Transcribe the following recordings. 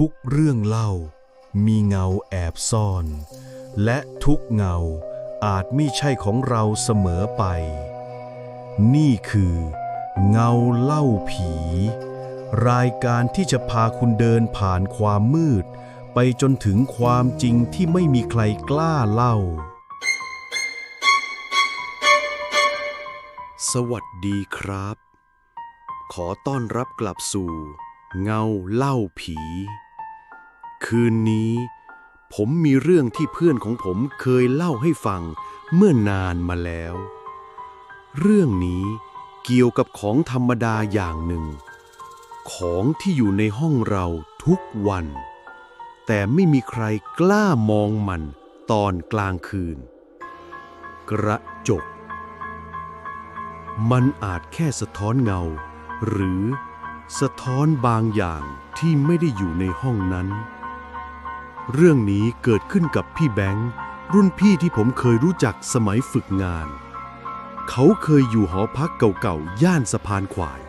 ทุกเรื่องเล่า มีเงาแอบซ่อน และทุกเงาอาจไม่ใช่ของเราเสมอไป นี่คือ เงาเล่าผี รายการที่จะพาคุณเดินผ่านความมืด ไปจนถึงความจริงที่ไม่มีใครกล้าเล่า สวัสดีครับ ขอต้อนรับกลับสู่ เงาเล่าผี คืนนี้ ผมมีเรื่องที่เพื่อนของผมเคยเล่าให้ฟังเมื่อนานมาแล้ว เรื่องนี้เกี่ยวกับของธรรมดาอย่างหนึ่ง ของที่อยู่ในห้องเราทุกวัน แต่ไม่มีใครกล้ามองมันตอนกลางคืน กระจก มันอาจแค่สะท้อนเงา หรือสะท้อนบางอย่างที่ไม่ได้อยู่ในห้องนั้น เรื่องนี้เกิดขึ้นกับพี่แบงค์รุ่นพี่ที่ผมเคยรู้จักสมัยฝึกงาน เขาเคยอยู่หอพักเก่าๆ ย่านสะพานขวาย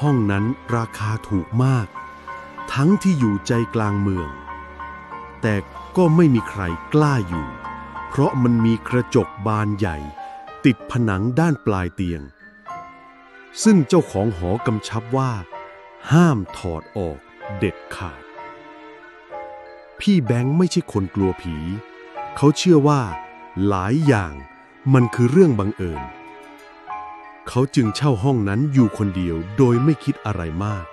ห้องนั้นราคาถูกมาก ทั้งที่อยู่ใจกลางเมือง แต่ก็ไม่มีใครกล้าอยู่ เพราะมันมีกระจกบานใหญ่ ติดผนังด้านปลายเตียง ซึ่งเจ้าของหอกำชับว่า ห้ามถอดออกเด็ดขาด พี่แบงค์ไม่ใช่คนกลัวผี เขาเชื่อว่า หลายอย่างมันคือเรื่องบังเอิญ เขาจึงเช่าห้องนั้นอยู่คนเดียวโดยไม่คิดอะไรมาก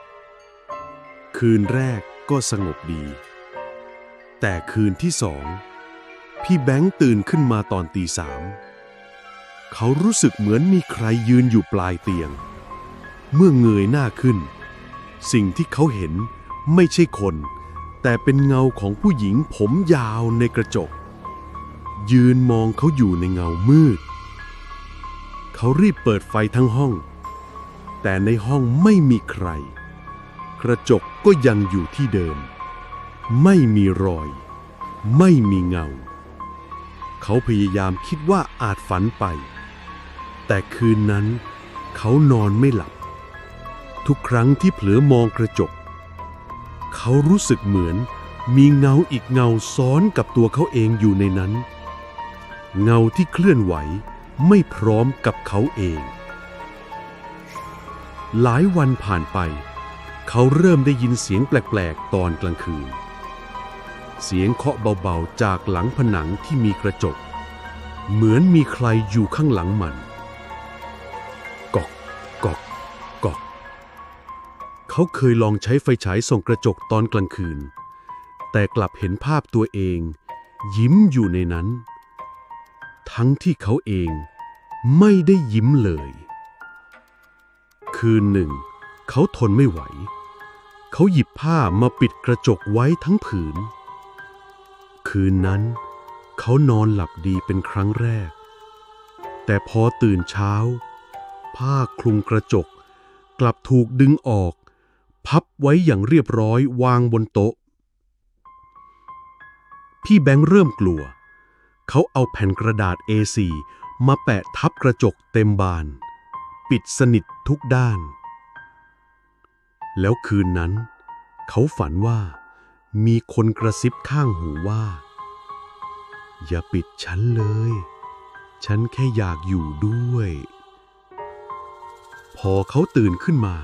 คืนแรกก็สงบดี แต่คืนที่สอง พี่แบงค์ตื่นขึ้นมาตอนตีสาม เขารู้สึกเหมือนมีใครยืนอยู่ปลายเตียง เมื่อเงยหน้าขึ้น สิ่งที่เขาเห็นไม่ใช่คน แต่เป็นเงาของผู้หญิงผมยาวในกระจก ยืนมองเขาอยู่ในเงามืด เขารีบเปิดไฟทั้งห้อง แต่ในห้องไม่มีใคร กระจกก็ยังอยู่ที่เดิม ไม่มีรอย ไม่มีเงา เขาพยายามคิดว่าอาจฝันไป แต่คืนนั้น เขานอนไม่หลับ ทุกครั้งที่เผลอมองกระจก เขารู้สึกเหมือนมีเงาอีกเงาซ้อนกับตัวเขาเองอยู่ในนั้น เงาที่เคลื่อนไหวไม่พร้อมกับเขาเอง หลายวันผ่านไป เขาเริ่มได้ยินเสียงแปลกๆ ตอนกลางคืน เสียงเคาะเบาๆ จากหลังผนังที่มีกระจก เหมือนมีใครอยู่ข้างหลังมัน เขาเคยลองใช้ไฟฉายส่องกระจกตอนกลางคืน แต่กลับเห็นภาพตัวเอง ยิ้มอยู่ในนั้น ทั้งที่เขาเองไม่ได้ยิ้มเลย คืนหนึ่ง เขาทนไม่ไหว เขาหยิบผ้ามาปิดกระจกไว้ทั้งผืน คืนนั้น เขานอนหลับดีเป็นครั้งแรก แต่พอตื่นเช้า ผ้าคลุมกระจกกลับถูกดึงออก พับไว้อย่างเรียบร้อยวางบนโต๊ะ พี่แบงค์เริ่มกลัว เขาเอาแผ่นกระดาษ A4 มาแปะทับกระจกเต็มบาน ปิดสนิททุกด้าน แล้วคืนนั้น เขาฝันว่า มีคนกระซิบข้างหูว่า อย่าปิดฉันเลย ฉันแค่อยากอยู่ด้วย พอเขาตื่นขึ้นมา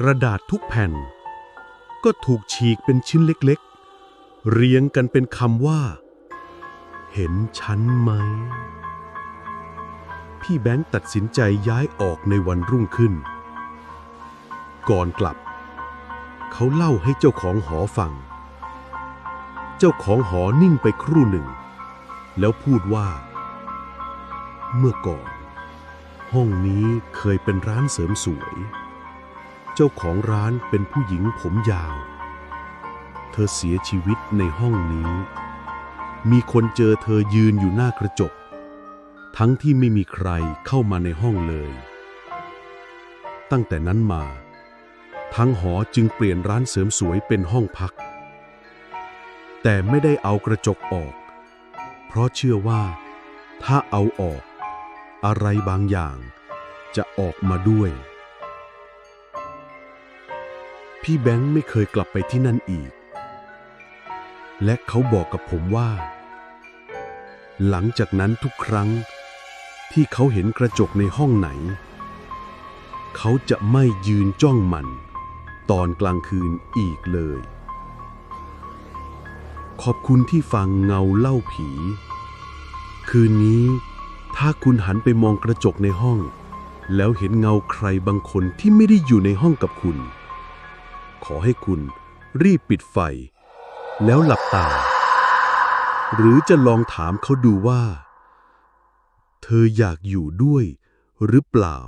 กระดาษทุกแผ่น ก็ถูกฉีกเป็นชิ้นเล็กๆ เรียงกันเป็นคำว่า เห็นฉันไหม พี่แบงค์ตัดสินใจย้ายออกในวันรุ่งขึ้น ก่อนกลับ เขาเล่าให้เจ้าของหอฟัง เจ้าของหอนิ่งไปครู่หนึ่ง แล้วพูดว่า เมื่อก่อน ห้องนี้เคยเป็นร้านเสริมสวย เจ้าของร้านเป็นผู้หญิงผมยาว เธอเสียชีวิตในห้องนี้ มีคนเจอเธอยืนอยู่หน้ากระจก ทั้งที่ไม่มีใครเข้ามาในห้องเลย ตั้งแต่นั้นมา ทั้งหอจึงเปลี่ยนร้านเสริมสวยเป็นห้องพัก แต่ไม่ได้เอากระจกออก เพราะเชื่อว่า ถ้าเอาออก อะไรบางอย่างจะออกมาด้วย พี่แบงค์ไม่เคยกลับไปที่นั่นอีก และเขาบอกกับผมว่า หลังจากนั้นทุกครั้งที่เขาเห็นกระจกในห้องไหน เขาจะไม่ยืนจ้องมัน ตอนกลางคืนอีกเลย ขอบคุณที่ฟังเงาเล่าผี คืนนี้ถ้าคุณหันไปมองกระจกในห้อง แล้วเห็นเงาใครบางคนที่ไม่ได้อยู่ในห้องกับคุณ ขอให้คุณรีบปิดไฟ แล้วหลับตา หรือจะลองถามเขาดูว่า เธออยากอยู่ด้วยหรือเปล่า